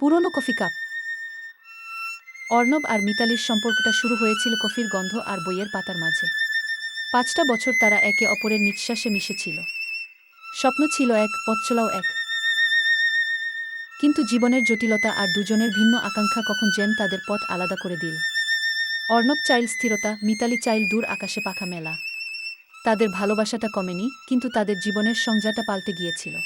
পুরনো coffee cup. Arnab আর মিতালির সম্পর্কটা শুরু হয়েছিল কফির গন্ধ আর বইয়ের পাতার মাঝে। পাঁচটা বছর তারা একে অপরের নিঃশ্বাসে মিশেছিল। স্বপ্ন ছিল এক, পথচলাও এক। কিন্তু জীবনের জটিলতা আর দুজনের ভিন্ন আকাঙ্ক্ষা কখন যেন তাদের পথ আলাদা করে দিল। অর্ণব চাইল স্থিরতা, মিতালি চাইল দূর আকাশে পাখা মেলা। তাদের ভালোবাসাটা কমেনি, কিন্তু তাদের জীবনের সংজ্ঞাটা পাল্টে গিয়েছিল।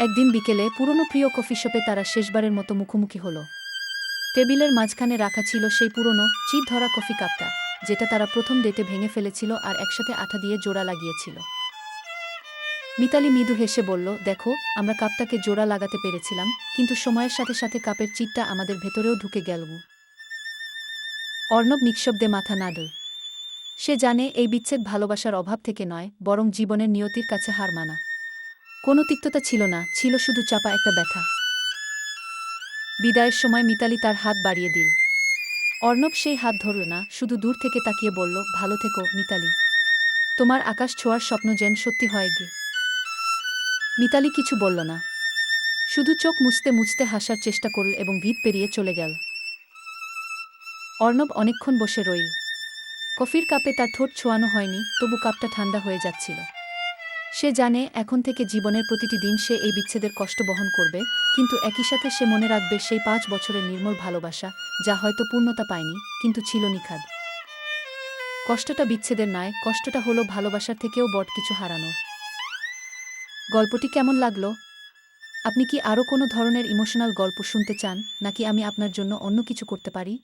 একদিন বিকেলে পুরনো প্রিয় কফি শপে তারা শেষবারের মতো মুখোমুখি হল। টেবিলের মাঝখানে রাখা ছিল সেই পুরনো চিট ধরা কফি কাপটা, যেটা তারা প্রথম ডেটে ভেঙে ফেলেছিল আর একসাথে আঠা দিয়ে জোড়া লাগিয়েছিল। মিতালি মৃদু হেসে বলল, দেখো, আমরা কাপটাকে জোড়া লাগাতে পেরেছিলাম, কিন্তু সময়ের সাথে সাথে কাপের চিটটা আমাদের ভেতরেও ঢুকে গেল। অর্ণব নিঃশব্দে মাথা নাড়ল। সে জানে এই বিচ্ছেদ ভালোবাসার অভাব থেকে নয়, বরং জীবনের নিয়তির কাছে হার মানা। কোনো তিক্ততা ছিল না, ছিল শুধু চাপা একটা ব্যথা। বিদায়ের সময় মিতালি তার হাত বাড়িয়ে দিল। অর্ণব সেই হাত ধরল না, শুধু দূর থেকে তাকিয়ে বলল, ভালো থেকো, মিতালি। তোমার আকাশ ছোঁয়ার স্বপ্ন যেন সত্যি হয় গে। মিতালি কিছু বলল না। শুধু চোখ মুছতে মুছতে হাসার চেষ্টা করল এবং ভিত পেরিয়ে চলে গেল। অর্ণব অনেকক্ষণ বসে রইল। কফির কাপে তার ঠোঁট ছোঁয়ানো হয়নি, তবু কাপটা ঠান্ডা হয়ে যাচ্ছিল। সে জানে এখন থেকে জীবনের প্রতিটি দিন সে এই বিচ্ছেদের কষ্ট বহন করবে, কিন্তু একই সাথে সে মনে রাখবে সেই পাঁচ বছরের নির্মল ভালোবাসা, যা হয়তো পূর্ণতা পায়নি, কিন্তু ছিল নিখাদ। কষ্টটা বিচ্ছেদের নয়, কষ্টটা হলো ভালোবাসার থেকেও বট কিছু হারানোর গল্পটি কেমন লাগল? আপনি কি আরও কোনো ধরনের ইমোশনাল গল্প শুনতে চান, নাকি আমি আপনার জন্য অন্য কিছু করতে পারি?